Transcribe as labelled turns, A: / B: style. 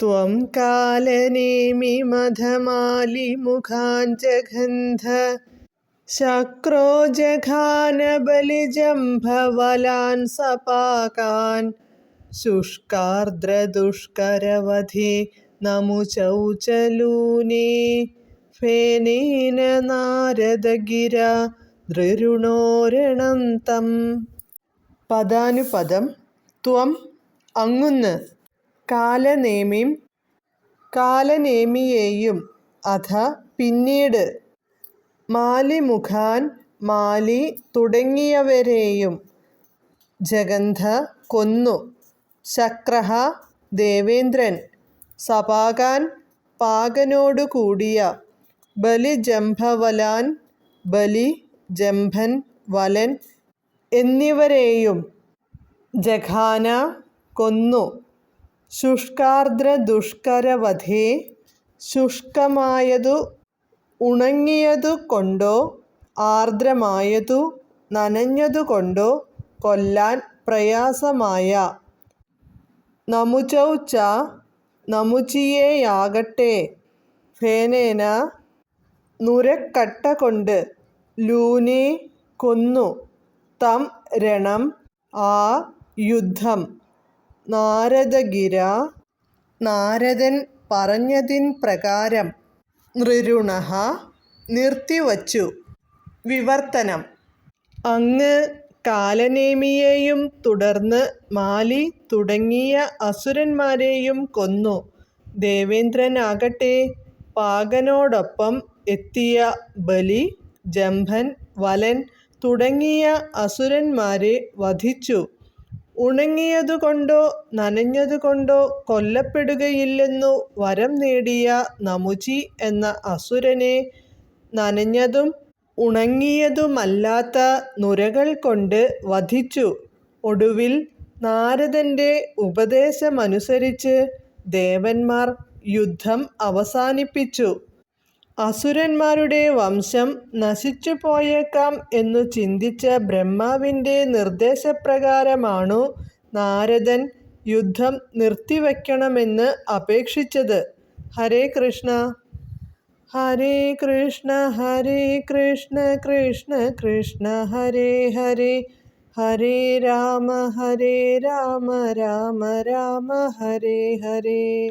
A: त्वं कालनेमि मधमालिमुखाञ्जगन्ध शक्रो जघानबलिजम्भवलान् सपाकान् शुष्कार्द्रदुष्करवधे नमुचौचलूने फेनेन നാരദഗിര ദൃരുണോരണം തം പദാനുപദം ത്വം അങ്ങുന്ന് കാലനേമിം കാലനേമിയേയും അഥ പിന്നീട് മാലിമുഖാൻ മാലി തുടങ്ങിയവരെയും ജഗന്ധ കൊന്നു. ശക്രഹ ദേവേന്ദ്രൻ സപാകാൻ പാകനോടുകൂടിയ ബലിജംഭവലാൻ ബലി ജംഭൻ വലൻ എന്നിവരെയും ജഖാന കൊന്നു. ശുഷ്കാർദ്ര ദുഷ്കരവധേ ശുഷ്കമായതു ഉണങ്ങിയതു കൊണ്ടോ ആർദ്രമായതു നനഞ്ഞതുകൊണ്ടോ കൊല്ലാൻ പ്രയാസമായ. നമുചൗ ച നമുചിയേയാകട്ടെ. ഫേനേന നുരക്കട്ട കൊണ്ട് ലൂനെ കൊന്നു. തം രണം ആ യുദ്ധം. നാരദഗിര നാരദൻ പറഞ്ഞതിൻ പ്രകാരം നൃരുണ നിർത്തിവച്ചു. വിവർത്തനം. അങ്ങ് കാലനേമിയെയും തുടർന്ന് മാലി തുടങ്ങിയ അസുരന്മാരെയും കൊന്നു. ദേവേന്ദ്രനാകട്ടെ പാകനോടൊപ്പം എത്തിയ ബലി ജംഭൻ വലൻ തുടങ്ങിയ അസുരന്മാരെ വധിച്ചു. ഉണങ്ങിയതുകൊണ്ടോ നനഞ്ഞതുകൊണ്ടോ കൊല്ലപ്പെടുകയില്ലെന്നു വരം നേടിയ നമുചി എന്ന അസുരനെ നനഞ്ഞതും ഉണങ്ങിയതുമല്ലാത്ത നുരകൾ കൊണ്ട് വധിച്ചു. ഒടുവിൽ നാരദന്റെ ഉപദേശമനുസരിച്ച് ദേവന്മാർ യുദ്ധം അവസാനിപ്പിച്ചു. അസുരന്മാരുടെ വംശം നശിച്ചു പോയേക്കാം എന്നു ചിന്തിച്ച ബ്രഹ്മാവിന്റെ നിർദ്ദേശപ്രകാരമാണു നാരദൻ യുദ്ധം നിർത്തിവെക്കണമെന്ന് അപേക്ഷിച്ചത്. ഹരേ കൃഷ്ണ. ഹരേ കൃഷ്ണ ഹരേ കൃഷ്ണ കൃഷ്ണ കൃഷ്ണ ഹരേ ഹരേ. ഹരേ രാമ ഹരേ രാമ രാമ രാമ ഹരേ ഹരേ.